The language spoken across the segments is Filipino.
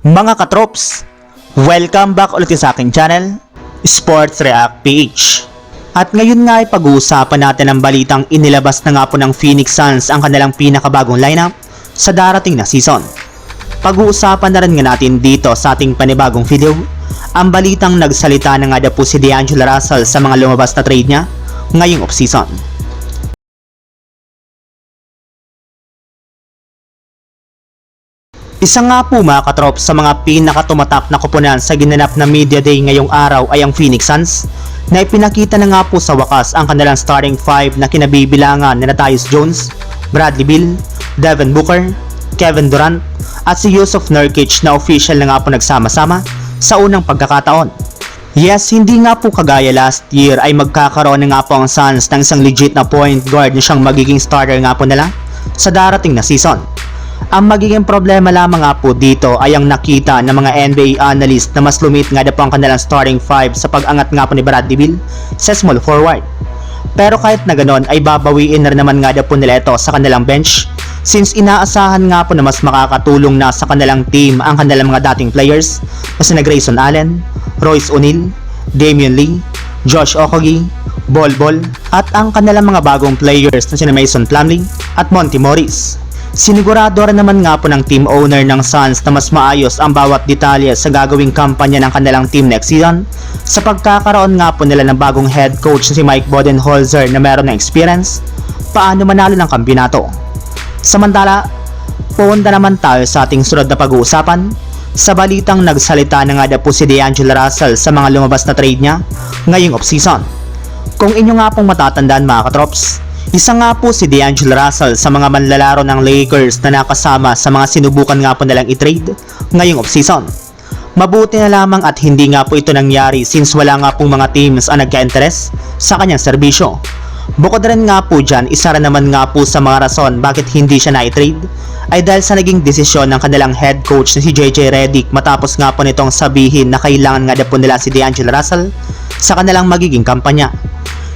Mga katrops, welcome back ulit sa aking channel, Sports React PH. At ngayon nga ay pag-uusapan natin ang balitang inilabas na nga po ng Phoenix Suns ang kanilang pinakabagong lineup sa darating na season. Pag-uusapan na rin nga natin dito sa ating panibagong video, ang balitang nagsalita na nga daw po si D'Angelo Russell sa mga lumabas na trade niya ngayong off-season. Isa nga po mga katrop sa mga pinakatumatak na kupunan sa ginanap na media day ngayong araw ay ang Phoenix Suns na ipinakita na nga po sa wakas ang kanilang starting five na kinabibilangan ni Tyus Jones, Bradley Beal, Devin Booker, Kevin Durant at si Yusuf Nurkic na official na nga po nagsama-sama sa unang pagkakataon. Yes, hindi nga po kagaya last year ay magkakaroon nga po ang Suns ng isang legit na point guard na siyang magiging starter nga po nila sa darating na season. Ang magiging problema lamang nga po dito ay ang nakita ng mga NBA analyst na mas lumit nga na po ang kanilang starting five sa pag-angat nga po ni Bradley Beal sa small forward. Pero kahit na ganon ay babawiin na rin naman nga na po nila ito sa kanilang bench since inaasahan nga po na mas makakatulong na sa kanilang team ang kanilang mga dating players na sina Grayson Allen, Royce O'Neal, Damian Lee, Josh Okogie, Bol Bol at ang kanilang mga bagong players na sina Mason Plumlee at Monty Morris. Sinigurado rin naman nga po ng team owner ng Suns na mas maayos ang bawat detalye sa gagawing kampanya ng kanilang team next season sa pagkakaroon nga po nila ng bagong head coach na si Mike Bodenholzer na meron ng experience paano manalo ng kampyonato. Samantala, pupunta naman tayo sa ating sunod na pag-uusapan sa balitang nagsalita na nga daw po si D'Angelo Russell sa mga lumabas na trade niya ngayong off-season. Kung inyo nga pong matatandaan mga katrops, isa nga po si D'Angelo Russell sa mga manlalaro ng Lakers na nakasama sa mga sinubukan nga po nilang i-trade ngayong off-season. Mabuti na lamang at hindi nga po ito nangyari since wala nga pong mga teams ang nagka-interest sa kanyang serbisyo. Bukod rin nga po dyan, isa rin naman nga po sa mga rason bakit hindi siya na-trade ay dahil sa naging desisyon ng kanilang head coach na si JJ Redick matapos nga po nitong sabihin na kailangan nga po nila si D'Angelo Russell sa kanilang magiging kampanya.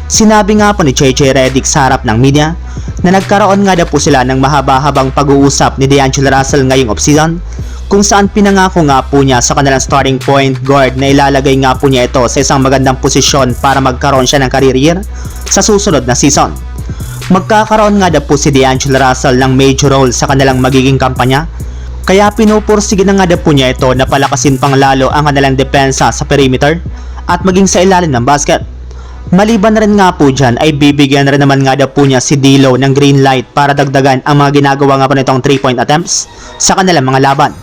Sinabi nga po ni JJ Redick sa harap ng media na nagkaroon nga daw po sila ng mahaba-habang pag-uusap ni D'Angelo Russell ngayong offseason kung saan pinangako nga po niya sa kanilang starting point guard na ilalagay nga po niya ito sa isang magandang posisyon para magkaroon siya ng career year sa susunod na season. Magkakaroon nga daw po si D'Angelo Russell ng major role sa kanilang magiging kampanya kaya pinupursige na nga daw po niya ito na palakasin pang lalo ang kanilang depensa sa perimeter at maging sa ilalim ng basket. Maliban rin nga po dyan ay bibigyan rin naman nga daw po niya si Dilo ng green light para dagdagan ang mga ginagawa nga po nitong 3 point attempts sa kanilang mga laban.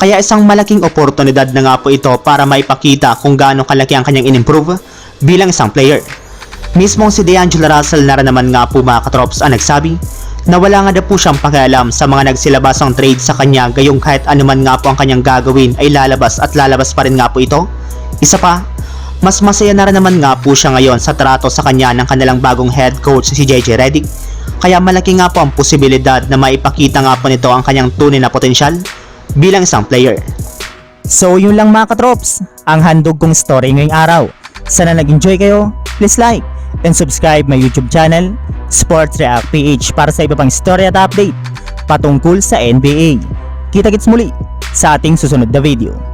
Kaya isang malaking oportunidad na nga po ito para maipakita kung gaano kalaki ang kanyang inimprove bilang isang player. Mismong si D'Angelo Russell na rin naman nga po mga katrops ang nagsabi na wala nga daw po siyang pakialam sa mga nagsilabasang trade sa kanya gayong kahit anuman nga po ang kanyang gagawin ay lalabas at lalabas pa rin nga po ito. Isa pa, mas masaya na rin naman nga po siya ngayon sa trato sa kanya ng kanilang bagong head coach si JJ Redick. Kaya malaki nga po ang posibilidad na maipakita nga po nito ang kanyang tunay na potensyal bilang isang player. So yun lang mga katrops, ang handog kong story ngayong araw. Sana nag-enjoy kayo, please like and subscribe my YouTube channel, Sports React PH para sa iba pang story at update patungkol sa NBA. Kita-kits muli sa ating susunod na video.